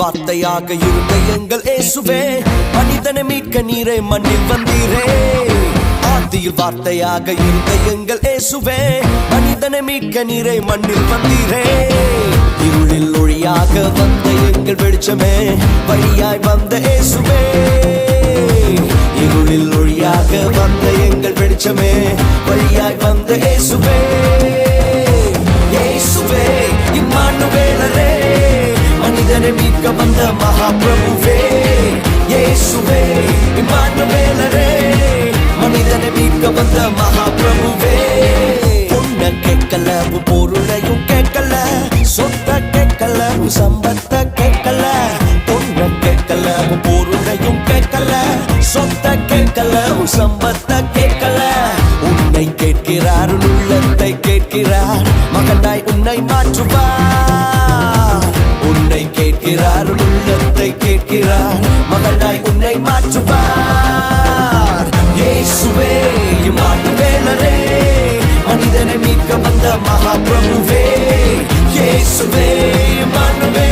வார்த்தையாக இருந்த எங்கள் இயேசுவே மனிதனை மீட்க நீரே மண்ணில் வந்தீரே. ஆதியில் வார்த்தையாக இருந்த எங்கள் இயேசுவே மனிதனை மீட்க நீரை மண்ணில் வந்தீரே. இருளில் ஒளியாக வந்த எங்கள் வெளிச்சமே வழியாய் வந்த இயேசுவே. இருளில் ஒளியாக வந்த எங்கள் வெளிச்சமே வழியாய் வந்த இயேசுவே இயேசுவே. மனிதனை மீட்க வந்த மகாபிரபுவே இயேசுவே இம்மானுவேலரே மனிதனை மீட்க வந்த மகாபிரபுவே பொண்ண கேட்கல பொருளையும் கேட்கல சொத்த கேட்கல சம்பத்த கேட்கல பொண்ண கேட்கல பொருளையும் கேட்கல சொத்த கேட்கல சம்பத்த கேட்கல உன்னை கேட்கிறார் உள்ளத்தை கேட்கிறார் மகனாய் உன்னை மாற்றுவார் இயேசுவே இம்மானுவேலரே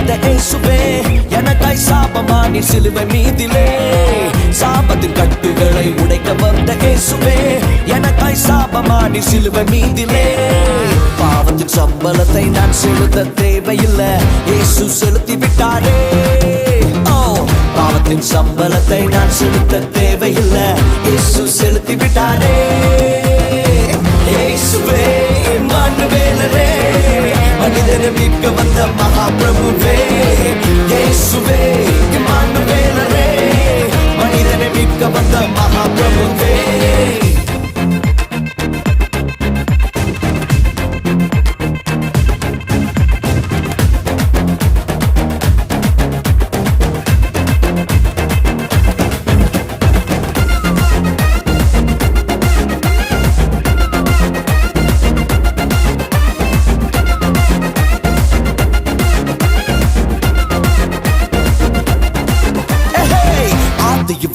உடைக்க வந்த இயேசுவே எனக்காய் நீ சிலுவை மீதிலே. சாபத்தின் கட்டுகளை உடைக்க வந்த இயேசுவே எனக்காய் சாபமா நீ சிலுவை மீதிலே. பாவத்தின் சம்பளத்தை நான் செலுத்த தேவையில்லை இயேசு செலுத்தி விட்டாரே. பாவத்தின் சம்பளத்தை நான் செலுத்த தேவையில்லை இயேசு செலுத்தி விட்டாரே. இயேசுவே மனிதனை மீட்க வந்த மகாபிரபுவே.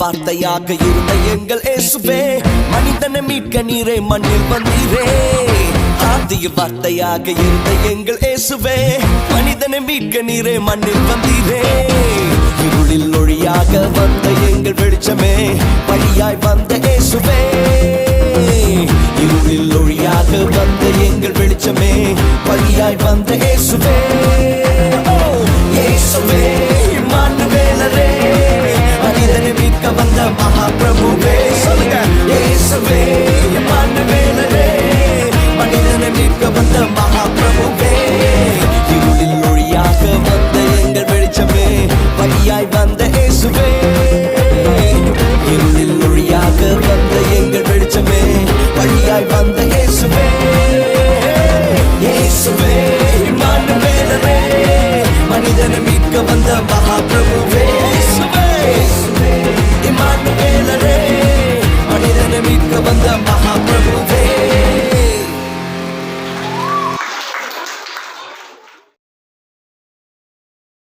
வார்த்தையாக இருந்த எங்கள் இயேசுவே மனிதனை மீட்க நீரே மண்ணில் வந்தீரே. ஆதிய வார்த்தையாக இருந்த எங்கள் இயேசுவே மனிதனை மீட்க நீரே மண்ணில் வந்தீரே. இருளில் ஒளியாக வந்த எங்கள் வெளிச்சமே வழியாய் வந்த இயேசுவே. இருளில் ஒளியாக வந்த எங்கள் வெளிச்சமே வழியாய் வந்த இயேசுவே. இயேசுவே. மகாபிரபுவே. சொல்லுங்க. இயேசுவே இம்மானுவேலரே மனிதனை மீட்க வந்த மகாபிரபுவே. இருளில் ஒளியாக வந்த எங்கள் வெளிச்சமே. வழியாய் வந்த இயேசுவே. இருளில் ஒளியாக வந்த எங்கள் வெளிச்சமே. வழியாய் வந்த இயேசுவே. இயேசுவே இம்மானுவேலரே மனிதனை மீட்க வந்த மகாபிரபுவே. வந்த மகாபிரபுவே